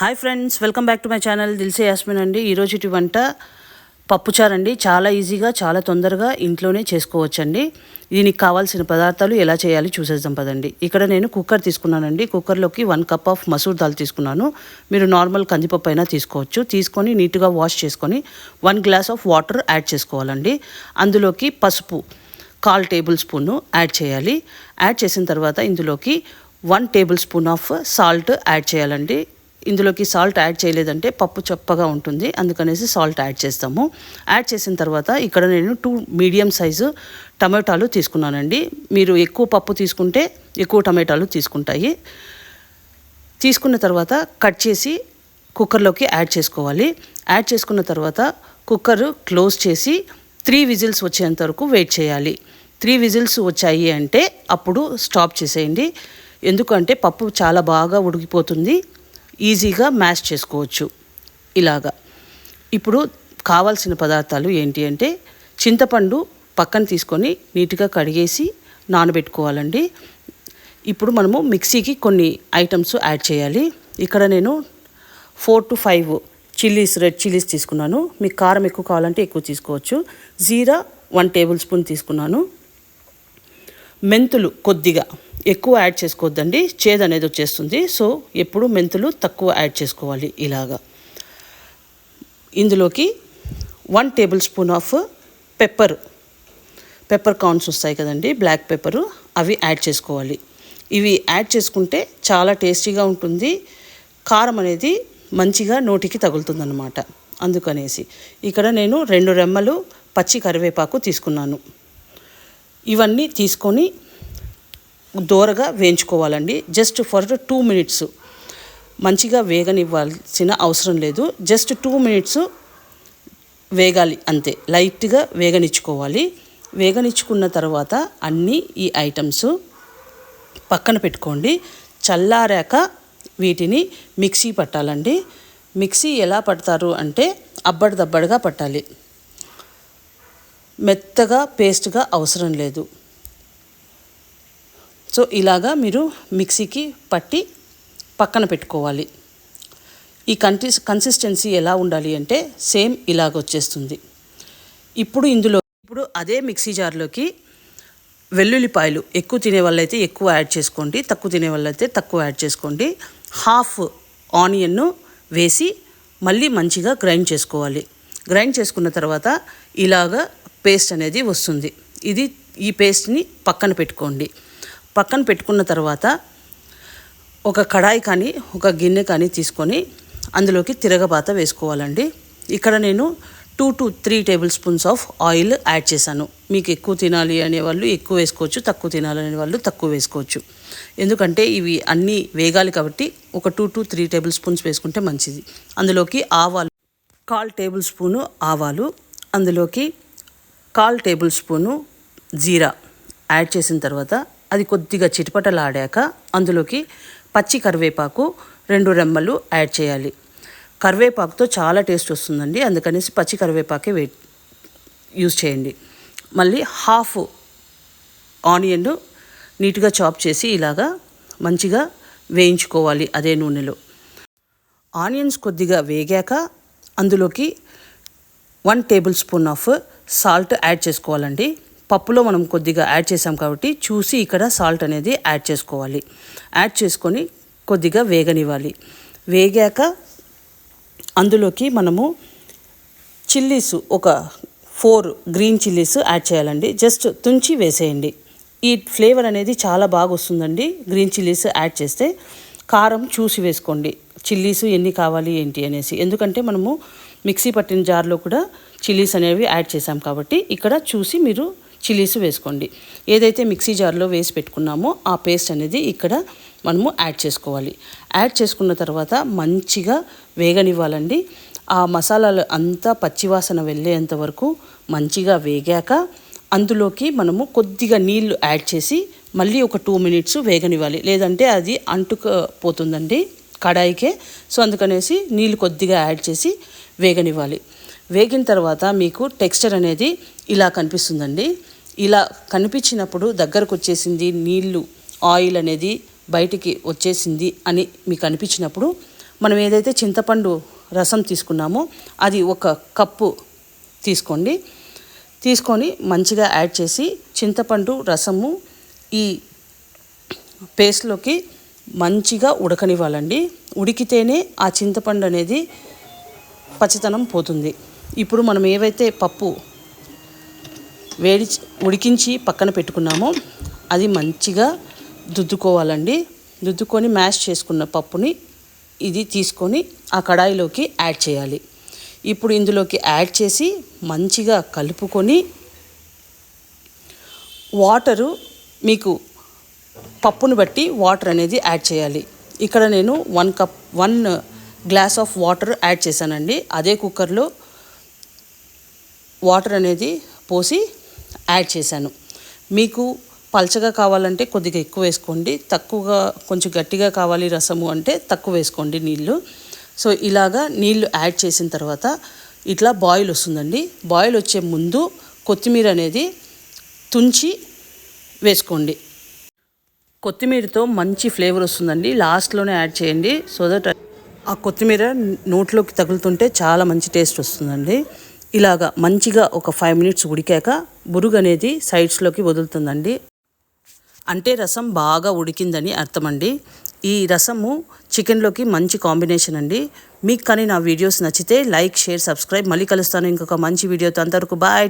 Hi friends welcome back to my channel. Dilse Yasmin అండి. ఈరోజు వంట పప్పుచారు అండి. చాలా ఈజీగా చాలా తొందరగా ఇంట్లోనే చేసుకోవచ్చండి. దీనికి కావాల్సిన పదార్థాలు ఎలా చేయాలి చూసేద్దాం పదండి. ఇక్కడ నేను కుక్కర్ తీసుకున్నానండి. కుక్కర్లోకి one cup of masoor dal తీసుకున్నాను. మీరు నార్మల్ కందిపప్పు అయినా తీసుకోవచ్చు. తీసుకొని నీట్గా వాష్ చేసుకొని one glass of water add చేసుకోవాలండి. అందులోకి పసుపు కాల్ టేబుల్ స్పూన్ యాడ్ చేయాలి. యాడ్ చేసిన తర్వాత ఇందులోకి one tablespoon of salt add చేయాలండి. ఇందులోకి సాల్ట్ యాడ్ చేయలేదంటే పప్పు చప్పగా ఉంటుంది. అందుకనేసి సాల్ట్ యాడ్ చేస్తాము. యాడ్ చేసిన తర్వాత ఇక్కడ నేను టూ మీడియం సైజు టమాటాలు తీసుకున్నానండి. మీరు ఎక్కువ పప్పు తీసుకుంటే ఎక్కువ టమాటాలు తీసుకుంటాయి. తీసుకున్న తర్వాత కట్ చేసి కుక్కర్లోకి యాడ్ చేసుకోవాలి. యాడ్ చేసుకున్న తర్వాత కుక్కర్ క్లోజ్ చేసి త్రీ విజిల్స్ వచ్చేంత వరకు వెయిట్ చేయాలి. త్రీ విజిల్స్ వచ్చాయి అంటే అప్పుడు స్టాప్ చేసేయండి. ఎందుకంటే పప్పు చాలా బాగా ఉడికిపోతుంది. ఈజీగా మ్యాష్ చేసుకోవచ్చు. ఇలాగా. ఇప్పుడు కావాల్సిన పదార్థాలు ఏంటి అంటే చింతపండు పక్కన తీసుకొని నీట్గా కడిగేసి నానబెట్టుకోవాలండి. ఇప్పుడు మనము మిక్సీకి కొన్ని ఐటమ్స్ యాడ్ చేయాలి. ఇక్కడ నేను four to five chillies red chillies తీసుకున్నాను. మీకు కారం ఎక్కువ కావాలంటే ఎక్కువ తీసుకోవచ్చు. జీరా వన్ టేబుల్ స్పూన్ తీసుకున్నాను. మెంతులు కొద్దిగా. ఎక్కువ యాడ్ చేసుకోవద్దండి. చేదు అనేది వచ్చేస్తుంది. సో ఎప్పుడు మెంతులు తక్కువ యాడ్ చేసుకోవాలి ఇలాగా. ఇందులోకి one tablespoon of pepper. Peppercorns వస్తాయి కదండి బ్లాక్ పెప్పరు. అవి యాడ్ చేసుకోవాలి. ఇవి యాడ్ చేసుకుంటే చాలా టేస్టీగా ఉంటుంది. కారం అనేది మంచిగా నోటికి తగులుతుందన్నమాట. అందుకనేసి ఇక్కడ నేను రెండు రెమ్మలు పచ్చి కరివేపాకు తీసుకున్నాను. ఇవన్నీ తీసుకొని దూరగా వేయించుకోవాలండి. జస్ట్ ఫర్ టూ మినిట్స్ మంచిగా వేగనివ్వాల్సిన అవసరం లేదు. జస్ట్ టూ మినిట్స్ వేగాలి అంతే. లైట్గా వేగనిచ్చుకోవాలి. వేగనిచ్చుకున్న తర్వాత అన్నీ ఈ ఐటమ్స్ పక్కన పెట్టుకోండి. చల్లారాక వీటిని మిక్సీ పట్టాలండి. మిక్సీ ఎలా పడతారు అంటే అబ్బడిదబ్బడిగా పట్టాలి. మెత్తగా పేస్ట్గా అవసరం లేదు. సో ఇలాగా మీరు మిక్సీకి పట్టి పక్కన పెట్టుకోవాలి. ఈ కంటి కన్సిస్టెన్సీ ఎలా ఉండాలి అంటే సేమ్ ఇలాగ వచ్చేస్తుంది. ఇప్పుడు ఇందులో ఇప్పుడు అదే మిక్సీ జార్లోకి వెల్లుల్లిపాయలు ఎక్కువ తినే వాళ్ళైతే ఎక్కువ యాడ్ చేసుకోండి తక్కువ తినే వాళ్ళైతే తక్కువ యాడ్ చేసుకోండి. హాఫ్ ఆనియన్ను వేసి మళ్ళీ మంచిగా గ్రైండ్ చేసుకోవాలి. గ్రైండ్ చేసుకున్న తర్వాత ఇలాగ పేస్ట్ అనేది వస్తుంది. ఇది ఈ పేస్ట్ని పక్కన పెట్టుకోండి. పక్కన పెట్టుకున్న తర్వాత ఒక కడాయి కానీ ఒక గిన్నె కానీ తీసుకొని అందులోకి తిరగబాత వేసుకోవాలండి. ఇక్కడ నేను two to three tablespoons of oil add చేశాను. మీకు ఎక్కువ తినాలి అనే వాళ్ళు ఎక్కువ వేసుకోవచ్చు తక్కువ తినాలనే వాళ్ళు తక్కువ వేసుకోవచ్చు. ఎందుకంటే ఇవి అన్నీ వేగాలి కాబట్టి ఒక two to three tablespoons వేసుకుంటే మంచిది. అందులోకి ఆవాలు కాల్ టేబుల్ స్పూను ఆవాలు అందులోకి కాల్ టేబుల్ స్పూను జీరా యాడ్ చేసిన తర్వాత అది కొద్దిగా చిటపటలాడాక అందులోకి పచ్చి కరివేపాకు రెండు రెమ్మలు యాడ్ చేయాలి. కరివేపాకుతో చాలా టేస్ట్ వస్తుందండి. అందుకనేసి పచ్చి కరివేపాకే వే యూజ్ చేయండి. మళ్ళీ హాఫ్ ఆనియన్ నీట్గా చాప్ చేసి ఇలాగా మంచిగా వేయించుకోవాలి అదే నూనెలో. ఆనియన్స్ కొద్దిగా వేగాక అందులోకి one tablespoon of salt add చేసుకోవాలండి. పప్పులో మనం కొద్దిగా యాడ్ చేసాం కాబట్టి చూసి ఇక్కడ సాల్ట్ అనేది యాడ్ చేసుకోవాలి. యాడ్ చేసుకొని కొద్దిగా వేగనివ్వాలి. వేగాక అందులోకి మనము చిల్లీస్ ఒక ఫోర్ గ్రీన్ చిల్లీస్ యాడ్ చేయాలండి. జస్ట్ తుంచి వేసేయండి. ఈ ఫ్లేవర్ అనేది చాలా బాగా వస్తుందండి. గ్రీన్ చిల్లీస్ యాడ్ చేస్తే కారం చూసి వేసుకోండి. చిల్లీస్ ఎన్ని కావాలి ఏంటి అనేసి. ఎందుకంటే మనము మిక్సీ పట్టిన జార్లో కూడా చిల్లీస్ అనేవి యాడ్ చేసాం కాబట్టి ఇక్కడ చూసి మీరు చిల్లీస్ వేసుకోండి. ఏదైతే మిక్సీ జార్లో వేసి పెట్టుకున్నామో ఆ పేస్ట్ అనేది ఇక్కడ మనము యాడ్ చేసుకోవాలి. యాడ్ చేసుకున్న తర్వాత మంచిగా వేగనివ్వాలండి. ఆ మసాలాలు అంతా పచ్చివాసన వెళ్ళేంత వరకు మంచిగా వేగాక అందులోకి మనము కొద్దిగా నీళ్ళు యాడ్ చేసి మళ్ళీ ఒక టూ మినిట్స్ వేగనివ్వాలి. లేదంటే అది అంటుకుపోతుందండి కడాయికే. సో అందుకనేసి నీళ్ళు కొద్దిగా యాడ్ చేసి వేగనివ్వాలి. వేగిన తర్వాత మీకు టెక్స్చర్ అనేది ఇలా కనిపిస్తుందండి. ఇలా కనిపించినప్పుడు దగ్గరకు వచ్చేసింది నీళ్ళు ఆయిల్ అనేది బయటికి వచ్చేసింది అని మీకు అనిపించినప్పుడు మనం ఏదైతే చింతపండు రసం తీసుకున్నామో అది ఒక కప్పు తీసుకోండి. తీసుకొని మంచిగా యాడ్ చేసి చింతపండు రసము ఈ పేస్ట్లోకి మంచిగా ఉడకనివ్వాలండి. ఉడికితేనే ఆ చింతపండు అనేది పచ్చితనం పోతుంది. ఇప్పుడు మనం ఏవైతే పప్పు వేడి ఉడికించి పక్కన పెట్టుకున్నాము. అది మంచిగా దుద్దుకోవాలండి దుద్దుకొని మ్యాష్ చేసుకున్న పప్పుని ఇది తీసుకొని ఆ కడాయిలోకి యాడ్ చేయాలి. ఇప్పుడు ఇందులోకి యాడ్ చేసి మంచిగా కలుపుకొని వాటరు మీకు పప్పును బట్టి వాటర్ అనేది యాడ్ చేయాలి. ఇక్కడ నేను one cup one glass of water add చేశానండి. అదే కుక్కర్లో వాటర్ అనేది పోసి యాడ్ చేశాను. మీకు పల్చగా కావాలంటే కొద్దిగా ఎక్కువ వేసుకోండి. తక్కువగా కొంచెం గట్టిగా కావాలి రసము అంటే తక్కువ వేసుకోండి నీళ్ళు. సో ఇలాగా నీళ్ళు యాడ్ చేసిన తర్వాత ఇట్లా బాయిల్ వస్తుందండి. బాయిల్ వచ్చే ముందు కొత్తిమీర అనేది తుంచి వేసుకోండి. కొత్తిమీరతో మంచి ఫ్లేవర్ వస్తుందండి. లాస్ట్లోనే యాడ్ చేయండి. సో దట్ ఆ కొత్తిమీర నోట్లోకి తగులుతుంటే చాలా మంచి టేస్ట్ వస్తుందండి. ఇలాగా మంచిగా ఒక ఫైవ్ మినిట్స్ ఉడికాక బురుగు అనేది సైడ్స్లోకి వదులుతుందండి. అంటే రసం బాగా ఉడికిందని అర్థమండి. ఈ రసము చికెన్లోకి మంచి కాంబినేషన్ అండి. మీకు కానీ నా వీడియోస్ నచ్చితే లైక్ షేర్ సబ్స్క్రైబ్ మళ్ళీ కలుస్తాను. ఇంకొక మంచి వీడియోతో అంతవరకు బాయ్